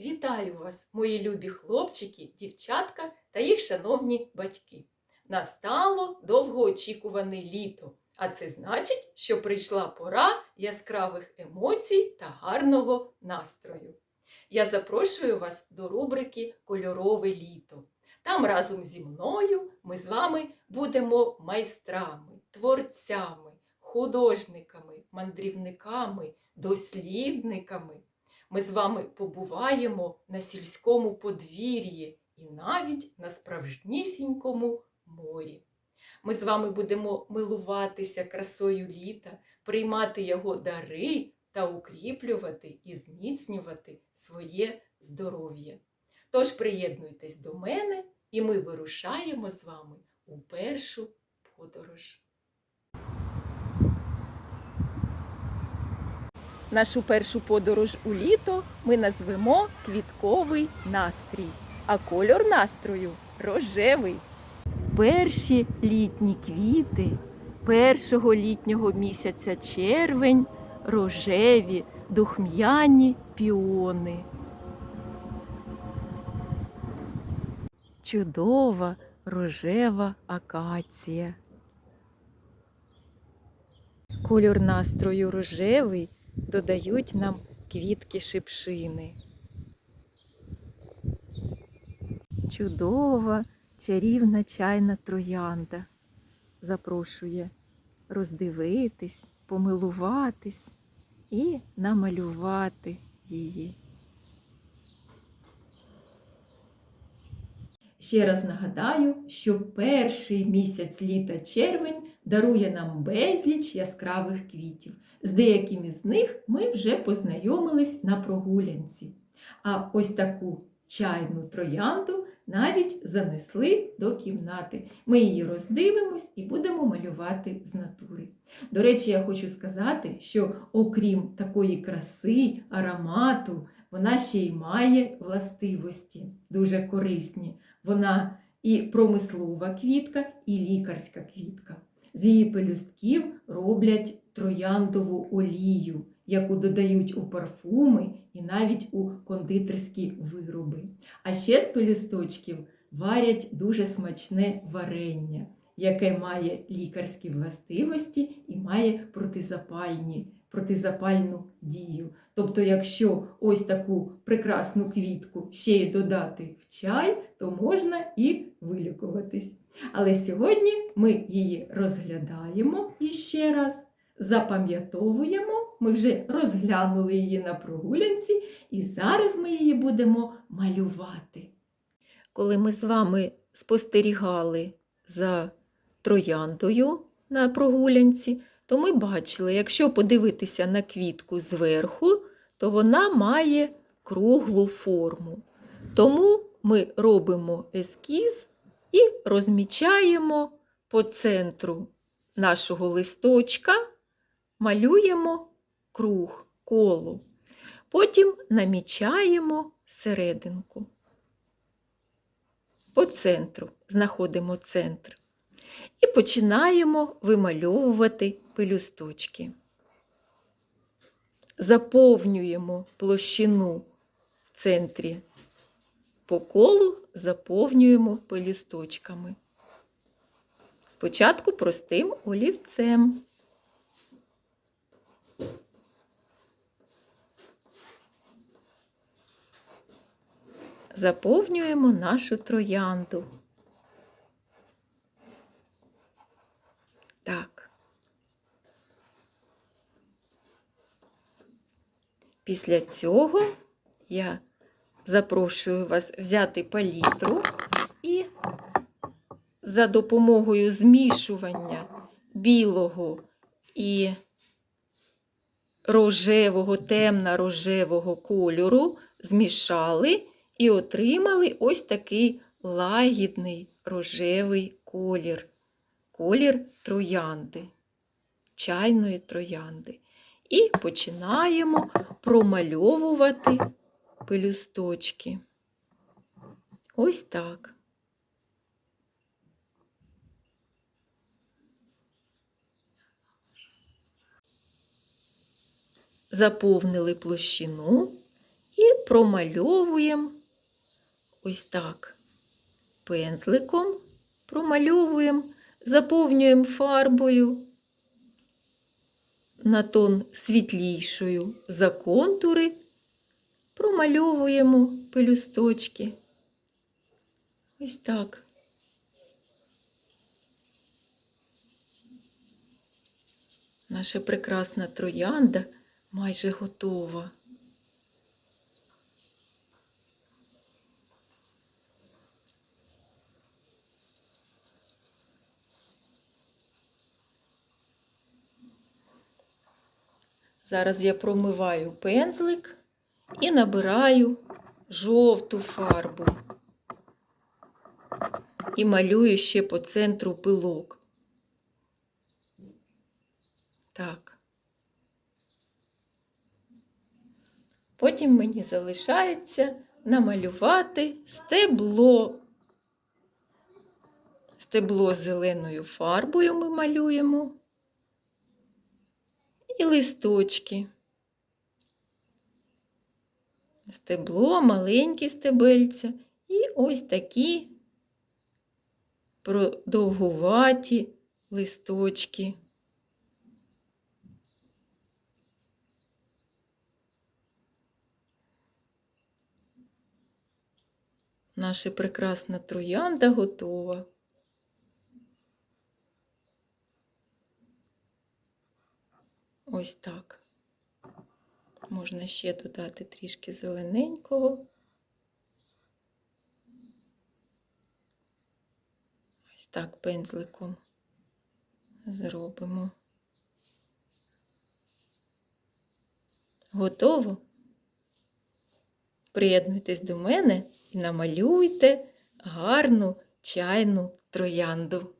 Вітаю вас, мої любі хлопчики, дівчатка та їх шановні батьки. Настало довгоочікуване літо, а це значить, що прийшла пора яскравих емоцій та гарного настрою. Я запрошую вас до рубрики Кольорове літо. Там разом зі мною ми з вами будемо майстрами, творцями, художниками, мандрівниками, дослідниками. Ми з вами побуваємо на сільському подвір'ї і навіть на справжнісінькому морі. Ми з вами будемо милуватися красою літа, приймати його дари та укріплювати і зміцнювати своє здоров'я. Тож приєднуйтесь до мене, і ми вирушаємо з вами у першу подорож. Нашу першу подорож у літо ми назвемо квітковий настрій, а кольор настрою рожевий. Перші літні квіти першого літнього місяця червень, рожеві, духм'яні піони. Чудова рожева акація. Кольор настрою рожевий додають нам квітки шипшини. Чудова чарівна чайна троянда запрошує роздивитись, помилуватись і намалювати її. Ще раз нагадаю, що перший місяць літа червень дарує нам безліч яскравих квітів. З деякими з них ми вже познайомились на прогулянці. А ось таку чайну троянду навіть занесли до кімнати. Ми її роздивимось і будемо малювати з натури. До речі, я хочу сказати, що окрім такої краси, аромату, вона ще й має властивості дуже корисні. Вона і промислова квітка, і лікарська квітка. З її пелюстків роблять трояндову олію, яку додають у парфуми і навіть у кондитерські вироби. А ще з пелюсточків варять дуже смачне варення, яке має лікарські властивості і має протизапальні, протизапальну дію. Тобто, якщо ось таку прекрасну квітку ще й додати в чай, то можна і вилікуватись. Але сьогодні ми її розглядаємо іще раз, запам'ятовуємо, ми вже розглянули її на прогулянці, і зараз ми її будемо малювати. Коли ми з вами спостерігали за трояндою на прогулянці, то ми бачили, якщо подивитися на квітку зверху, то вона має круглу форму. Тому ми робимо ескіз і розмічаємо по центру нашого листочка, малюємо круг, коло. Потім намічаємо серединку. По центру знаходимо центр. І починаємо вимальовувати пелюсточки. Заповнюємо площину в центрі по колу заповнюємо пелюсточками. Спочатку простим олівцем. Заповнюємо нашу троянду. Так. Після цього я запрошую вас взяти палітру і за допомогою змішування білого і рожевого, темно-рожевого кольору змішали і отримали ось такий лагідний рожевий колір. Колір троянди, чайної троянди. І починаємо промальовувати пелюсточки. Ось так. Заповнили площину і промальовуємо ось так. Пензликом промальовуємо, заповнюємо фарбою на тон світлішою за контури, промальовуємо пелюсточки. Ось так. Наша прекрасна троянда майже готова. Зараз я промиваю пензлик і набираю жовту фарбу. І малюю ще по центру пилок. Так. Потім мені залишається намалювати стебло. Стебло зеленою фарбою ми малюємо і листочки. Стебло, маленькі стебельця і ось такі продовгуваті листочки. Наша прекрасна троянда готова. Ось так. Можна ще додати трішки зелененького. Ось так пензликом зробимо. Готово? Приєднуйтесь до мене і намалюйте гарну чайну троянду.